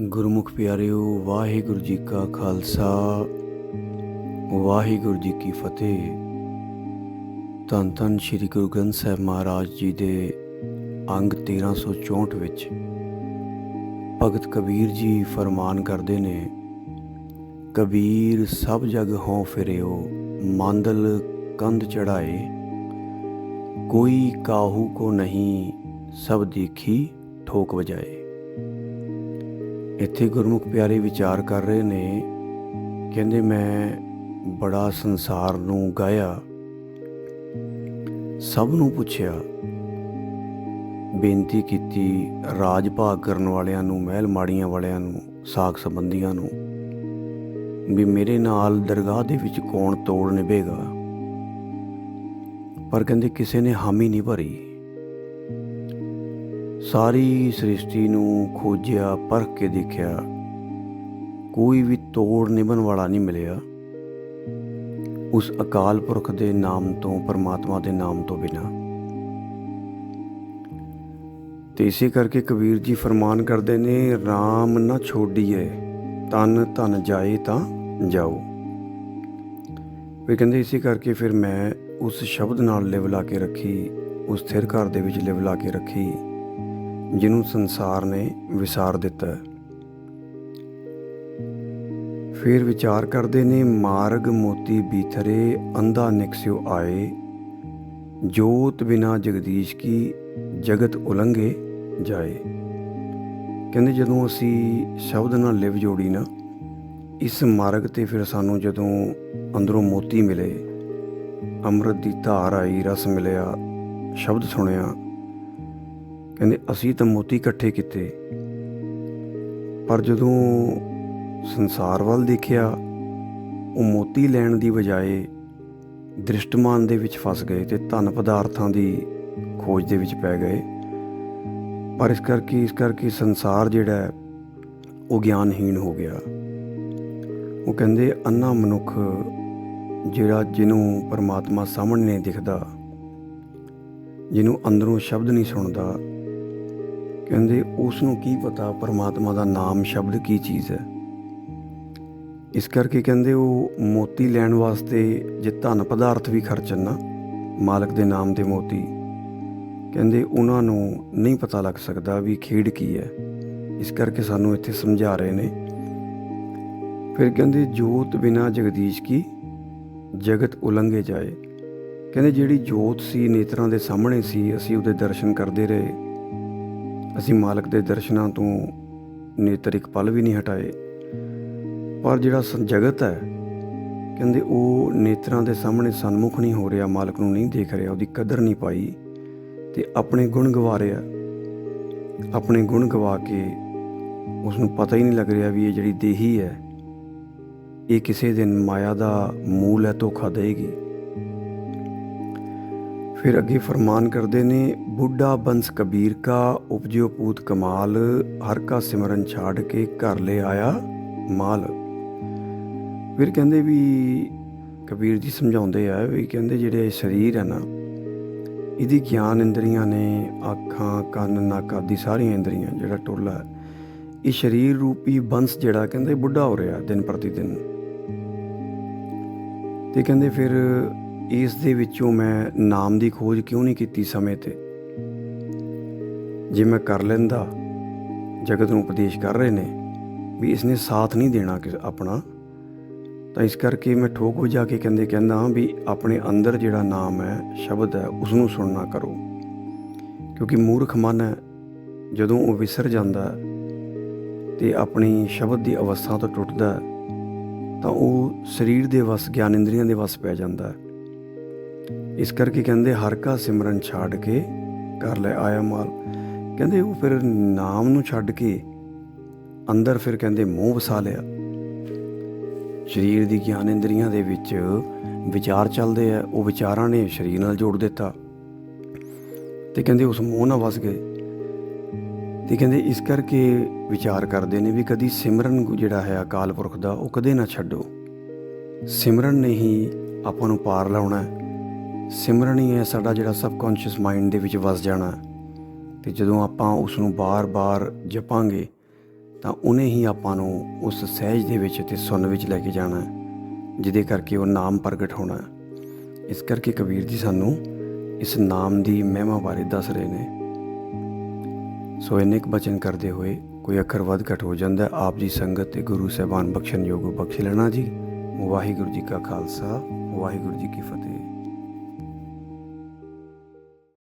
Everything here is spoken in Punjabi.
ਗੁਰਮੁਖ ਪਿਆਰਿਓ, ਵਾਹਿਗੁਰੂ ਜੀ ਕਾ ਖਾਲਸਾ, ਵਾਹਿਗੁਰੂ ਜੀ ਕੀ ਫਤਿਹ। ਧੰਨ ਧੰਨ ਸ੍ਰੀ ਗੁਰੂ ਗ੍ਰੰਥ ਸਾਹਿਬ ਮਹਾਰਾਜ ਜੀ ਦੇ ਅੰਗ 1364 ਵਿੱਚ ਭਗਤ ਕਬੀਰ ਜੀ ਫਰਮਾਨ ਕਰਦੇ ਨੇ, ਕਬੀਰ ਸਭ ਜਗ ਹੋਂ ਫਿਰਿਓ, ਮੰਦਲ ਕੰਧ ਚੜਾਏ ਕੋਈ ਕਾਹੂ ਕੋ ਨਹੀਂ ਸਭ ਦੇਖੀ ਠੋਕ ਵਜਾਏ। ਇੱਥੇ ਗੁਰਮੁਖ ਪਿਆਰੇ ਵਿਚਾਰ ਕਰ ਰਹੇ ਨੇ, ਕਹਿੰਦੇ ਮੈਂ ਬੜਾ ਸੰਸਾਰ ਨੂੰ ਗਾਇਆ, ਸਭ ਨੂੰ ਪੁੱਛਿਆ, ਬੇਨਤੀ ਕੀਤੀ ਰਾਜ ਭਾਗ ਕਰਨ ਵਾਲਿਆਂ ਨੂੰ, ਮਹਿਲ ਮਾੜੀਆਂ ਵਾਲਿਆਂ ਨੂੰ, ਸਾਖ ਸੰਬੰਧੀਆਂ ਨੂੰ, ਵੀ ਮੇਰੇ ਨਾਲ ਦਰਗਾਹ ਦੇ ਵਿੱਚ ਕੌਣ ਤੋੜ ਨਿਭੇਗਾ? ਪਰ ਕਹਿੰਦੇ ਕਿਸੇ ਨੇ ਹਾਮੀ ਨਹੀਂ ਭਰੀ। ਸਾਰੀ ਸ੍ਰਿਸ਼ਟੀ ਨੂੰ ਖੋਜਿਆ, ਪਰਖ ਕੇ ਦੇਖਿਆ, ਕੋਈ ਵੀ ਤੋੜ ਨਿਭਣ ਵਾਲਾ ਨਹੀਂ ਮਿਲਿਆ। ਉਸ ਅਕਾਲ ਪੁਰਖ ਦੇ ਨਾਮ ਤੋਂ, ਪਰਮਾਤਮਾ ਦੇ ਨਾਮ ਤੋਂ ਬਿਨਾ। ਤੇ ਇਸੇ ਕਰਕੇ ਕਬੀਰ ਜੀ ਫਰਮਾਨ ਕਰਦੇ ਨੇ RAM ਨਾ ਛੋਡੀਏ ਤਨ ਧਨ ਜਾਏ ਤਾਂ ਜਾਓ। ਵੀ ਕਹਿੰਦੇ ਇਸੇ ਕਰਕੇ ਫਿਰ ਮੈਂ ਉਸ ਸ਼ਬਦ ਨਾਲ ਲਿਵਲਾ ਕੇ ਰੱਖੀ, ਉਸ ਥਿਰ ਘਰ ਦੇ ਵਿੱਚ ਲਿਵਲਾ ਕੇ ਰੱਖੀ। ਜਿਹਨੂੰ ਸੰਸਾਰ ਨੇ ਵਿਸਾਰ ਦਿੱਤਾ ਹੈ। ਫਿਰ ਵਿਚਾਰ ਕਰਦੇ ਨੇ, ਮਾਰਗ ਮੋਤੀ ਬੀਥਰੇ, ਅੰਧਾ ਨਿਕਸਿਓ ਆਏ ਜੋਤ ਬਿਨਾ ਜਗਦੀਸ਼ ਕੀ, ਜਗਤ ਉਲੰਘੇ ਜਾਏ ਕਹਿੰਦੇ ਜਦੋਂ ਅਸੀਂ ਸ਼ਬਦ ਨਾਲ ਲਿਵ ਜੋੜੀ ਨਾ, ਇਸ ਮਾਰਗ ਤੇ ਫਿਰ ਸਾਨੂੰ ਜਦੋਂ ਅੰਦਰੋਂ ਮੋਤੀ ਮਿਲੇ, ਅੰਮ੍ਰਿਤ ਦੀ ਧਾਰ ਆਈ, ਰਸ ਮਿਲਿਆ, ਸ਼ਬਦ ਸੁਣਿਆ ਕਹਿੰਦੇ, ਅਸੀਂ ਤਾਂ ਮੋਤੀ ਇਕੱਠੇ ਕੀਤੇ। ਪਰ ਜਦੋਂ ਸੰਸਾਰ ਵੱਲ ਦੇਖਿਆ, ਉਹ ਮੋਤੀ ਲੈਣ ਦੀ ਬਜਾਏ ਦ੍ਰਿਸ਼ਟਮਾਨ ਦੇ ਵਿੱਚ ਫਸ ਗਏ ਤੇ ਧਨ ਪਦਾਰਥਾਂ ਦੀ ਖੋਜ ਦੇ ਵਿੱਚ ਪੈ ਗਏ। ਪਰ ਇਸ ਕਰਕੇ ਇਸ ਕਰਕੇ ਸੰਸਾਰ ਜਿਹੜਾ ਉਹ ਗਿਆਨਹੀਣ ਹੋ ਗਿਆ। ਉਹ ਕਹਿੰਦੇ, ਅੰਨਾ ਮਨੁੱਖ ਜਿਹੜਾ ਜਿਹਨੂੰ ਪਰਮਾਤਮਾ ਸਾਹਮਣੇ ਨਹੀਂ ਦਿਖਦਾ, ਜਿਹਨੂੰ ਅੰਦਰੋਂ ਸ਼ਬਦ ਨਹੀਂ ਸੁਣਦਾ ਕਹਿੰਦੇ ਉਸ ਨੂੰ ਕੀ ਪਤਾ ਪਰਮਾਤਮਾ ਦਾ ਨਾਮ ਸ਼ਬਦ ਕੀ ਚੀਜ਼ ਹੈ? ਇਸ ਕਰਕੇ ਕਹਿੰਦੇ, ਉਹ ਮੋਤੀ ਲੈਣ ਵਾਸਤੇ ਜੇ ਧਨ ਪਦਾਰਥ ਵੀ ਖਰਚਣ ਨਾ, ਮਾਲਕ ਦੇ ਨਾਮ ਦੇ ਮੋਤੀ, ਕਹਿੰਦੇ, ਉਹਨਾਂ ਨੂੰ ਨਹੀਂ ਪਤਾ ਲੱਗ ਸਕਦਾ ਵੀ ਖੇਡ ਕੀ ਹੈ। ਇਸ ਕਰਕੇ ਸਾਨੂੰ ਇੱਥੇ ਸਮਝਾ ਰਹੇ ਨੇ। ਫਿਰ ਕਹਿੰਦੇ, ਜੋਤ ਬਿਨਾ ਜਗਦੀਸ਼ ਕੀ? ਜਗਤ ਉਲੰਘੇ ਜਾਏ। ਕਹਿੰਦੇ, ਜਿਹੜੀ ਜੋਤ ਸੀ ਨੇਤਰਾਂ ਦੇ ਸਾਹਮਣੇ ਸੀ, ਅਸੀਂ ਉਹਦੇ ਦਰਸ਼ਨ ਕਰਦੇ ਰਹੇ। ਅਸੀਂ ਮਾਲਕ ਦੇ ਦਰਸ਼ਨਾਂ ਤੋਂ ਨੇਤਰ ਇੱਕ ਪਲ ਵੀ ਨਹੀਂ ਹਟਾਏ। ਪਰ ਜਿਹੜਾ ਸੰ- ਜਗਤ ਹੈ, ਕਹਿੰਦੇ ਉਹ ਨੇਤਰਾਂ ਦੇ ਸਾਹਮਣੇ ਸਨਮੁਖ ਨਹੀਂ ਹੋ ਰਿਹਾ, ਮਾਲਕ ਨੂੰ ਨਹੀਂ ਦੇਖ ਰਿਹਾ, ਉਹਦੀ ਕਦਰ ਨਹੀਂ ਪਾਈ ਤੇ ਆਪਣੇ ਗੁਣ ਗਵਾ ਰਿਹਾ। ਆਪਣੇ ਗੁਣ ਗਵਾ ਕੇ ਉਸ ਨੂੰ ਪਤਾ ਹੀ ਨਹੀਂ ਲੱਗ ਰਿਹਾ ਵੀ ਇਹ ਜਿਹੜੀ ਦੇਹੀ ਹੈ, ਇਹ ਕਿਸੇ ਦਿਨ ਮਾਇਆ ਦਾ ਮੂਲ ਹੈ, ਧੋਖਾ ਦੇਗੀ ਫਿਰ ਅੱਗੇ ਫਰਮਾਨ ਕਰਦੇ ਨੇ, ਬੁੱਢਾ ਬੰਸ ਕਬੀਰ ਕਾ ਉਪਜਿਓ ਪੂਤ ਕਮਾਲ, ਹਰ ਕਾ ਸਿਮਰਨ ਛਾੜ ਕੇ ਘਰ ਲੈ ਆਇਆ ਮਾਲ। ਫਿਰ ਕਹਿੰਦੇ ਵੀ ਕਬੀਰ ਜੀ ਸਮਝਾਉਂਦੇ ਆ ਵੀ ਕਹਿੰਦੇ ਜਿਹੜੇ ਸਰੀਰ ਹੈ ਨਾ, ਇਹਦੀ ਗਿਆਨ ਇੰਦਰੀਆਂ ਨੇ, ਅੱਖਾਂ, ਕੰਨ, ਨੱਕ ਆਦਿ ਸਾਰੀਆਂ ਇੰਦਰੀਆਂ, ਜਿਹੜਾ ਟੋਲਾ ਇਹ ਸਰੀਰ ਰੂਪੀ ਬੰਸ ਜਿਹੜਾ ਕਹਿੰਦੇ ਬੁੱਢਾ ਹੋ ਰਿਹਾ ਦਿਨ ਪ੍ਰਤੀ ਦਿਨ। ਤੇ ਕਹਿੰਦੇ ਫਿਰ ਇਸ ਦੇ ਵਿੱਚੋਂ ਮੈਂ ਨਾਮ ਦੀ ਖੋਜ ਕਿਉਂ ਨਹੀਂ ਕੀਤੀ ਸਮੇਂ ਤੇ? ਜੇ ਮੈਂ ਕਰ ਲੈਂਦਾ, ਜਗਤ ਨੂੰ ਉਪਦੇਸ਼ ਕਰ ਰਹੇ ਨੇ ਵੀ ਇਸਨੇ ਸਾਥ ਨਹੀਂ ਦੇਣਾ ਕਿ ਆਪਣਾ, ਤਾਂ ਇਸ ਕਰਕੇ ਮੈਂ ਠੋਕ ਵਜਾ ਕੇ ਕਹਿੰਦੇ ਕਹਿੰਦਾ ਵੀ ਆਪਣੇ ਅੰਦਰ ਜਿਹੜਾ ਨਾਮ ਹੈ, ਸ਼ਬਦ ਹੈ ਉਸ ਨੂੰ ਸੁਣਨਾ ਕਰੋ। ਕਿਉਂਕਿ ਮੂਰਖ ਮਨ ਹੈ, ਜਦੋਂ ਉਹ ਵਿਸਰ ਜਾਂਦਾ ਹੈ ਤੇ ਆਪਣੀ ਸ਼ਬਦ ਦੀ ਅਵਸਥਾ ਤੋਂ ਟੁੱਟਦਾ ਤਾਂ ਉਹ ਸਰੀਰ ਦੇ ਵਸ, ਗਿਆਨ ਇੰਦਰੀਆਂ ਦੇ ਵਸ ਪੈ ਜਾਂਦਾ ਹੈ। ਇਸ ਕਰਕੇ ਕਹਿੰਦੇ ਹਰ ਕਾ ਸਿਮਰਨ ਛੱਡ ਕੇ ਕਰ ਲੈ ਆਇਆ ਮਾਲ। ਕਹਿੰਦੇ ਉਹ ਫਿਰ ਨਾਮ ਨੂੰ ਛੱਡ ਕੇ ਅੰਦਰ ਫਿਰ ਕਹਿੰਦੇ ਮੋਹ ਵਸਾ ਲਿਆ। ਸਰੀਰ ਦੀ ਗਿਆਨ ਇੰਦਰੀਆਂ ਦੇ ਵਿੱਚ ਵਿਚਾਰ ਚੱਲਦੇ ਆ, ਉਹ ਵਿਚਾਰਾਂ ਨੇ ਸਰੀਰ ਨਾਲ ਜੋੜ ਦਿੱਤਾ। ਤੇ ਕਹਿੰਦੇ ਉਸ ਮੋਹ ਨਾਲ ਵਸ ਗਏ। ਤੇ ਕਹਿੰਦੇ ਇਸ ਕਰਕੇ ਵਿਚਾਰ ਕਰਦੇ ਨੇ ਵੀ ਕਦੀ ਸਿਮਰਨ ਜਿਹੜਾ ਹੈ ਅਕਾਲ ਪੁਰਖ ਦਾ, ਉਹ ਕਦੇ ਨਾ ਛੱਡੋ। ਸਿਮਰਨ ਨੇ ਹੀ ਆਪਾਂ ਨੂੰ ਪਾਰ ਲਾਉਣਾ ਹੈ। ਸਿਮਰਨ ਹੀ ਹੈ ਸਾਡਾ ਜਿਹੜਾ ਸਬਕੌਂਸ਼ੀਅਸ ਮਾਈਂਡ ਦੇ ਵਿੱਚ ਵਸ ਜਾਣਾ ਹੈ। ਤੇ ਜਦੋਂ ਆਪਾਂ ਉਸ ਨੂੰ ਬਾਰ-ਬਾਰ ਜਪਾਂਗੇ, ਤਾਂ ਉਹਨੇ ਹੀ ਆਪਾਂ ਨੂੰ ਉਸ ਸਹਿਜ ਦੇ ਵਿੱਚ ਤੇ ਸੁਣ ਵਿੱਚ ਲੈ ਕੇ ਜਾਣਾ ਜਿਹਦੇ ਕਰਕੇ ਉਹ ਨਾਮ ਪ੍ਰਗਟ ਹੋਣਾ ਇਸ ਕਰਕੇ ਕਬੀਰ ਜੀ ਸਾਨੂੰ ਇਸ ਨਾਮ ਦੀ ਮਹਿਮਾ ਬਾਰੇ ਦੱਸ ਰਹੇ ਨੇ। ਸੋ ਇੰਨੇ ਕੁ ਬਚਨ ਕਰਦੇ ਹੋਏ ਕੋਈ ਅੱਖਰ ਵੱਧ ਘਟ ਹੋ ਜਾਂਦਾ ਆਪ ਜੀ ਸੰਗਤ ਤੇ ਗੁਰੂ ਸਾਹਿਬਾਨ ਬਖਸ਼ਣ ਯੋਗ ਬਖਸ਼ ਲੈਣਾ ਜੀ। ਵਾਹਿਗੁਰੂ ਜੀ ਕਾ ਖਾਲਸਾ, ਵਾਹਿਗੁਰੂ ਜੀ ਕੀ ਫਤਿਹ।